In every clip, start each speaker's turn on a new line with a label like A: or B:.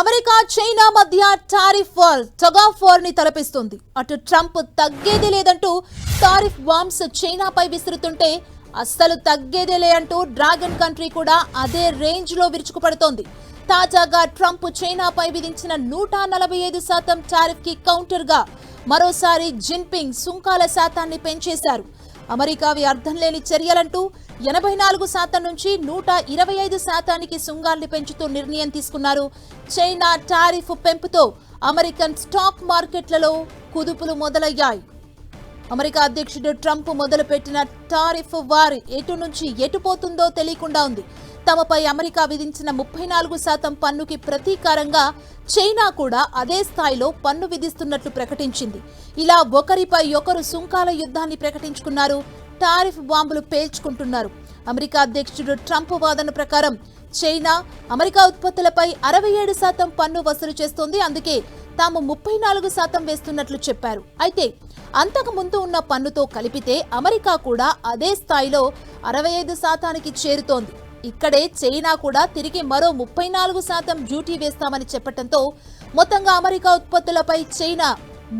A: America China మధ్య tariff war tug of వార్ని తలపిస్తుంది. అటు ట్రంప్ తగ్గేది లేదంటూ టారిఫ్ బాంబ్స్ చైనాపై విసురుతుంటే అస్సలు తగ్గేది అంటూ డ్రాగన్ కంట్రీ కూడా అదే రేంజ్లో విరుచుకుపడుతోంది. తాజాగా ట్రంప్ చైనాపై విధించిన నూట నలభై ఐదు శాతం టారిఫ్కి కౌంటర్గా మరోసారి జిన్పింగ్ సుంకాల శాతాన్ని పెంచేశారు. అమెరికావి అర్థం లేని చర్యలంటూ ఎనభై నాలుగు శాతం నుంచి నూట ఇరవై ఐదు శాతానికి సుంగాల్ని పెంచుతూ నిర్ణయం తీసుకున్నారు. చైనా టారిఫ్ పెంపుతో అమెరికన్ స్టాక్ మార్కెట్లలో కుదుపులు మొదలయ్యాయి. అమెరికా అధ్యక్షుడు ట్రంప్ మొదలుపెట్టిన టారిఫ్ వార్ ఎటు నుంచి ఎటు పోతుందో తెలియకుండా ఉంది. తమపై అమెరికా విధించిన ముప్పై నాలుగు శాతం పన్నుకి ప్రతీకారంగా చైనా కూడా అదే స్థాయిలో పన్ను విధిస్తున్నట్లు ప్రకటించింది. ఇలా ఒకరిపై ఒకరు సుంకాల యుద్ధాన్ని ప్రకటించుకున్నారు టారిఫ్ బాంబులు పేల్చుకుంటున్నారు. అమెరికా అధ్యక్షుడు ట్రంప్ వాదన ప్రకారం చైనా అమెరికా ఉత్పత్తులపై అరవై ఏడు శాతం పన్ను వసూలు చేస్తోంది. అందుకే తాము ముప్పై నాలుగు శాతం వేస్తున్నట్లు చెప్పారు. అయితే అంతకు ముందు ఉన్న పన్నుతో కలిపితే అమెరికా కూడా అదే స్థాయిలో అరవై ఐదు శాతానికి చేరుతోంది. ఇక్కడే చైనా కూడా తిరిగి మరో ముప్పై నాలుగు శాతం డ్యూటీ వేస్తామని చెప్పడంతో మొత్తంగా అమెరికా ఉత్పత్తులపై చైనా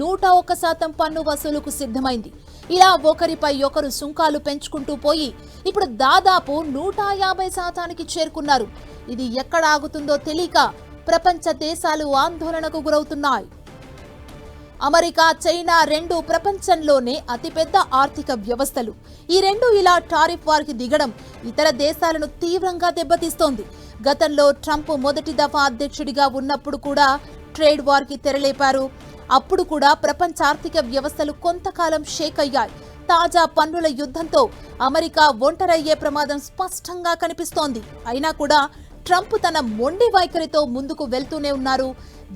A: నూట ఒక్క శాతం పన్ను వసూలుకు సిద్ధమైంది. ఇలా ఒకరిపై ఒకరు సుంకాలు పెంచుకుంటూ పోయి ఇప్పుడు దాదాపు నూట యాభై శాతానికి చేరుకున్నారు. ఇది ఎక్కడ ఆగుతుందో తెలియక ప్రపంచ దేశాలు ఆందోళనకు గురవుతున్నాయి. అమెరికా చైనా రెండు ప్రపంచంలోనే అతిపెద్ద ఆర్థిక వ్యవస్థలు. ఈ రెండు ఇలా టారిఫ్ వారికి దిగడం ఇతర దేశాలను తీవ్రంగా దెబ్బతీస్తోంది. గతంలో ట్రంప్ మొదటి దఫా అధ్యక్షుడిగా ఉన్నప్పుడు కూడా ట్రేడ్ వార్కి తెరలేపారు. అప్పుడు కూడా ప్రపంచ ఆర్థిక వ్యవస్థలు కొంతకాలం షేక్ అయ్యాయి. తాజా పన్నుల యుద్ధంతో అమెరికా ఒంటరయ్యే ప్రమాదం స్పష్టంగా కనిపిస్తోంది. అయినా కూడా ట్రంప్ తన మొండి వైఖరితో ముందుకు వెళ్తూనే ఉన్నారు.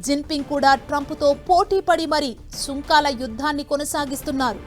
A: జిన్పింగ్ కూడా ట్రంప్తో పోటీ పడి మరీ సుంకాల యుద్ధాన్ని కొనసాగిస్తున్నారు.